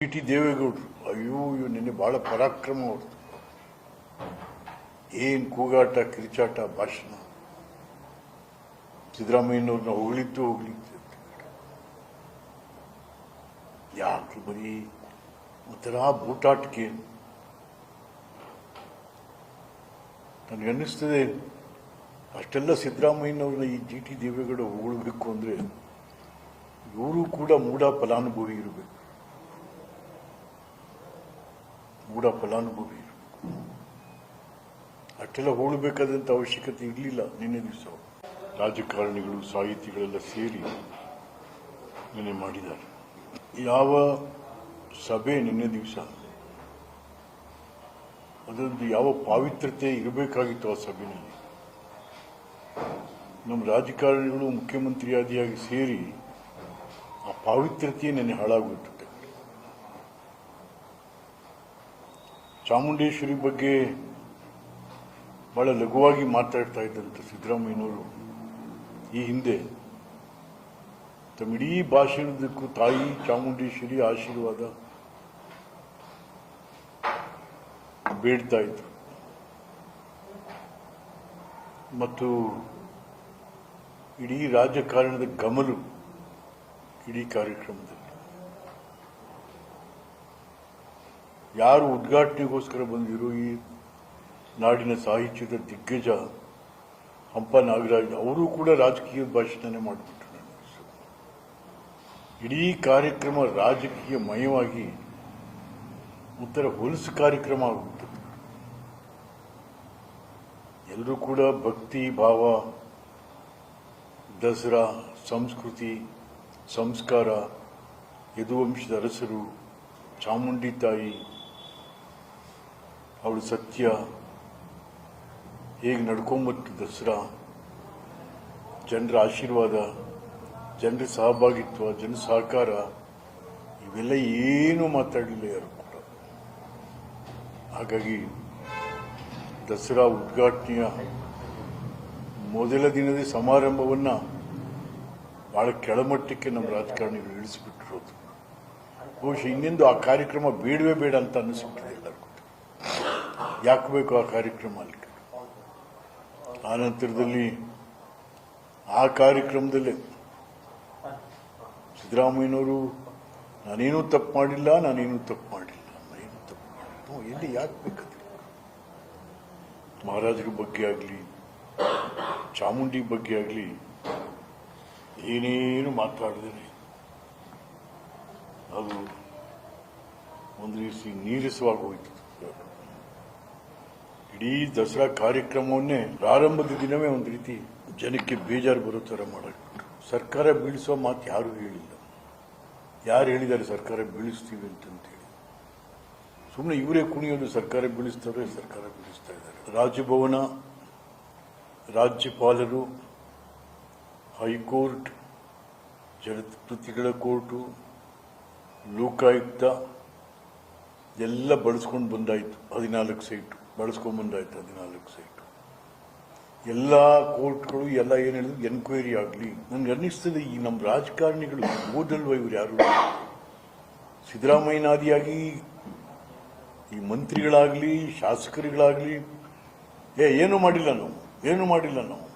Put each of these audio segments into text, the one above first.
T T ದೇವೇಗೌಡರು, ಅಯ್ಯೋ ಇವ್ ನಿನ್ನೆ ಬಹಳ ಪರಾಕ್ರಮ ಅವ್ರದ್ದು ಏನು ಕೂಗಾಟ, ಕಿರಿಚಾಟ, ಭಾಷಣ. ಸಿದ್ದರಾಮಯ್ಯನವ್ರನ್ನ ಹೊಗಳಿದ್ದು ಹೋಗ್ಲಿತ್ತು ಯಾಕೆ ಬರೀ ಒಂಥರ ಬೂಟಾಟಿಕೆ? ನನಗನ್ನಿಸ್ತದೆ ಅಷ್ಟೆಲ್ಲ ಸಿದ್ದರಾಮಯ್ಯನವ್ರನ್ನ ಈ ಜಿ ಟಿ ದೇವೇಗೌಡ ಹೊಗಳಬೇಕು ಅಂದ್ರೆ ಇವರು ಕೂಡ ಮೂಢ ಫಲಾನುಭವಿ ಇರಬೇಕು. ಮೂಢ ಫಲಾನುಭವಿ. ಅಷ್ಟೆಲ್ಲ ಹೋಳಬೇಕಾದಂಥ ಅವಶ್ಯಕತೆ ಇರಲಿಲ್ಲ ನಿನ್ನೆ ದಿವಸ. ರಾಜಕಾರಣಿಗಳು, ಸಾಹಿತಿಗಳೆಲ್ಲ ಸೇರಿ ನಿನ್ನೆ ಮಾಡಿದ್ದಾರೆ. ಯಾವ ಸಭೆ ನಿನ್ನೆ ದಿವಸ? ಅದೊಂದು ಯಾವ ಪಾವಿತ್ರತೆ ಇರಬೇಕಾಗಿತ್ತು ಆ ಸಭೆಯಲ್ಲಿ? ನಮ್ಮ ರಾಜಕಾರಣಿಗಳು, ಮುಖ್ಯಮಂತ್ರಿಯಾದಿಯಾಗಿ ಸೇರಿ ಆ ಪಾವಿತ್ರತೆಯೇ ನೆನೆ ಹಾಳಾಗೋಯ್ತು. ಚಾಮುಂಡೇಶ್ವರಿ ಬಗ್ಗೆ ಬಹಳ ಲಘುವಾಗಿ ಮಾತಾಡ್ತಾ ಇದ್ದಂಥ ಸಿದ್ದರಾಮಯ್ಯನವರು ಈ ಹಿಂದೆ ತಮ್ಮ ಇಡೀ ಭಾಷಣದಕ್ಕೂ ತಾಯಿ ಚಾಮುಂಡೇಶ್ವರಿ ಆಶೀರ್ವಾದ ಬೇಡ್ತಾ ಇತ್ತು ಮತ್ತು ಇಡೀ ರಾಜಕಾರಣದ ಗಮಲು ಇಡೀ ಕಾರ್ಯಕ್ರಮದಲ್ಲಿ. ಯಾರು ಉದ್ಘಾಟನೆಗೋಸ್ಕರ ಬಂದಿರೋ ಈ ನಾಡಿನ ಸಾಹಿತ್ಯದ ದಿಗ್ಗಜ ಹಂಪ ನಾಗರಾಜ್ ಅವರು ಕೂಡ ರಾಜಕೀಯ ಭಾಷಣನೇ ಮಾಡಿಬಿಟ್ರು ಇಡೀ ಕಾರ್ಯಕ್ರಮ ರಾಜಕೀಯಮಯವಾಗಿ ಉತ್ತರ ಹೊಲಸು ಕಾರ್ಯಕ್ರಮ ಆಗುತ್ತೆ. ಎಲ್ಲರೂ ಕೂಡ ಭಕ್ತಿ, ಭಾವ, ದಸರಾ, ಸಂಸ್ಕೃತಿ, ಸಂಸ್ಕಾರ, ಯದುವಂಶದ ಅರಸರು, ಚಾಮುಂಡಿ ತಾಯಿ ಅವಳು ಸತ್ಯ. ಹೇಗೆ ನಡ್ಕೊಂಬತ್ತು ದಸರಾ? ಜನರ ಆಶೀರ್ವಾದ, ಜನರ ಸಹಭಾಗಿತ್ವ, ಜನ ಸಹಕಾರ, ಇವೆಲ್ಲ ಏನು ಮಾತಾಡಲಿಲ್ಲ ಯಾರು ಕೂಡ. ಹಾಗಾಗಿ ದಸರಾ ಉದ್ಘಾಟನೆಯ ಮೊದಲ ದಿನದ ಸಮಾರಂಭವನ್ನ ಭಾಳ ಕೆಳಮಟ್ಟಕ್ಕೆ ನಮ್ಮ ರಾಜಕಾರಣಿಗಳು ಇಳಿಸಿಬಿಟ್ಟಿರೋದು. ಬಹುಶಃ ಇನ್ನೆಂದು ಆ ಕಾರ್ಯಕ್ರಮ ಬೇಡವೇ ಬೇಡ ಅಂತ ಅನ್ನಿಸ್ಬಿಟ್ಟಿದೆ ಎಲ್ಲರಿಗೂ. ಯಾಕೆ ಬೇಕು ಆ ಕಾರ್ಯಕ್ರಮ ಅಲ್ಲಿ ಆ ನಂತರದಲ್ಲಿ ಆ ಕಾರ್ಯಕ್ರಮದಲ್ಲೇ ಸಿದ್ದರಾಮಯ್ಯನವರು, ನಾನೇನು ತಪ್ಪು ಮಾಡಿಲ್ಲ, ನಾನೇನು ತಪ್ಪು ಮಾಡಿಲ್ಲ, ನಾನೇನು ತಪ್ಪು ಮಾಡಿಲ್ಲ. ಎಲ್ಲಿ ಯಾಕೆ ಬೇಕಾದ್ರೆ? ಮಹಾರಾಜರ ಬಗ್ಗೆ ಆಗಲಿ, ಚಾಮುಂಡಿ ಬಗ್ಗೆ ಆಗಲಿ, ಏನೇನು ಮಾತಾಡಿದ್ರೆ ಅದು ಒಂದು ರೀತಿ ನೀರಸವಾಗಿ ಹೋಯಿತು. ಇಡೀ ದಸರಾ ಕಾರ್ಯಕ್ರಮವನ್ನೇ ಪ್ರಾರಂಭದ ದಿನವೇ ಒಂದು ರೀತಿ ಜನಕ್ಕೆ ಬೇಜಾರು ಬರೋ ಥರ ಮಾಡಾಕ್ಬಿಟ್ರು ಸರ್ಕಾರ ಬೀಳಿಸುವ ಮಾತು ಯಾರು ಹೇಳಿಲ್ಲ. ಯಾರು ಹೇಳಿದ್ದಾರೆ ಸರ್ಕಾರ ಬೀಳಿಸ್ತೀವಿ ಅಂತಂತೇಳಿ. ಸುಮ್ಮನೆ ಇವರೇ ಕುಣಿಯೋದು ಸರ್ಕಾರ ಬೀಳಿಸ್ತಾರೆ ಸರ್ಕಾರ ಬೀಳಿಸ್ತಾ ಇದ್ದಾರೆ. ರಾಜಭವನ, ರಾಜ್ಯಪಾಲರು, ಹೈಕೋರ್ಟ್ ಜನಪ್ರತಿಗಳ ಕೋರ್ಟು, ಲೋಕಾಯುಕ್ತ, ಎಲ್ಲ ಬಳಸ್ಕೊಂಡು ಬಂದಾಯಿತು. ಹದಿನಾಲ್ಕು ಸೈಟು. ಬಳಸ್ಕೊಂಡು ಬಂದಾಯ್ತು ಹದಿನಾಲ್ಕು ಸೈಟು. ಎಲ್ಲ ಕೋರ್ಟ್ಗಳು, ಎಲ್ಲ ಏನು ಹೇಳಿದ್ರು, ಎನ್ಕ್ವೈರಿ ಆಗಲಿ. ನನಗೆ ಅನ್ನಿಸ್ತದೆ, ಈ ನಮ್ಮ ರಾಜಕಾರಣಿಗಳು, ಓದಲ್ವ ಇವ್ರು ಯಾರು? ಸಿದ್ದರಾಮಯ್ಯನಾದಿಯಾಗಿ, ಈ ಮಂತ್ರಿಗಳಾಗಲಿ, ಶಾಸಕರುಗಳಾಗಲಿ, ಏ, ಏನು ಮಾಡಿಲ್ಲ ನಾವು, ಏನು ಮಾಡಿಲ್ಲ ನಾವು.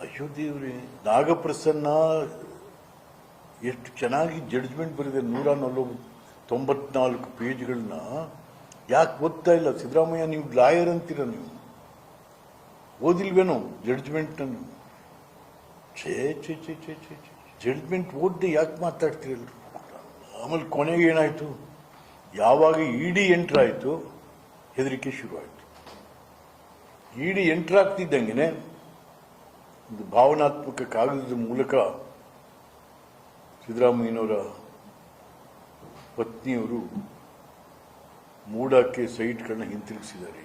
ಅಯ್ಯೋ ದೇವ್ರೆ ನಾಗಪ್ರಸನ್ನ ಎಷ್ಟು ಚೆನ್ನಾಗಿ ಜಡ್ಜ್ಮೆಂಟ್ ಬರೆದಿದೆ ನೂರ ನಲವತ್ತು ತೊಂಬತ್ನಾಲ್ಕು ಪೇಜ್ಗಳನ್ನ ಯಾಕೆ ಓದ್ತಾ ಇಲ್ಲ? ಸಿದ್ದರಾಮಯ್ಯ, ನೀವು ಲಾಯರ್ ಅಂತೀರ ನೀವು? ಓದಿಲ್ವೇನೋ ಜಡ್ಜ್ಮೆಂಟ್ ನೀವು ಛೇ ಛೇ ಛೇ ಛೇ ಛೇ ಛೇ. ಜಡ್ಜ್ಮೆಂಟ್ ಓದ್ದೆ ಯಾಕೆ ಮಾತಾಡ್ತೀರಲ್ಲ ಆಮೇಲೆ ಕೊನೆಗೆ ಏನಾಯಿತು? ಯಾವಾಗ ಇಡಿ ಎಂಟ್ರ್ ಆಯಿತು, ಹೆದರಿಕೆ ಶುರುವಾಯಿತು. ಇಡಿ ಎಂಟ್ರ್ ಎಂಟ್ರಾಗ್ತಿದ್ದಂಗೆ ಒಂದು ಭಾವನಾತ್ಮಕ ಕಾಗದದ ಮೂಲಕ ಸಿದ್ದರಾಮಯ್ಯನವರ ಪತ್ನಿಯವರು ಮೂಡಕ್ಕೆ ಸೈಟ್ಗಳನ್ನ ಹಿಂತಿರುಗಿಸಿದ್ದಾರೆ.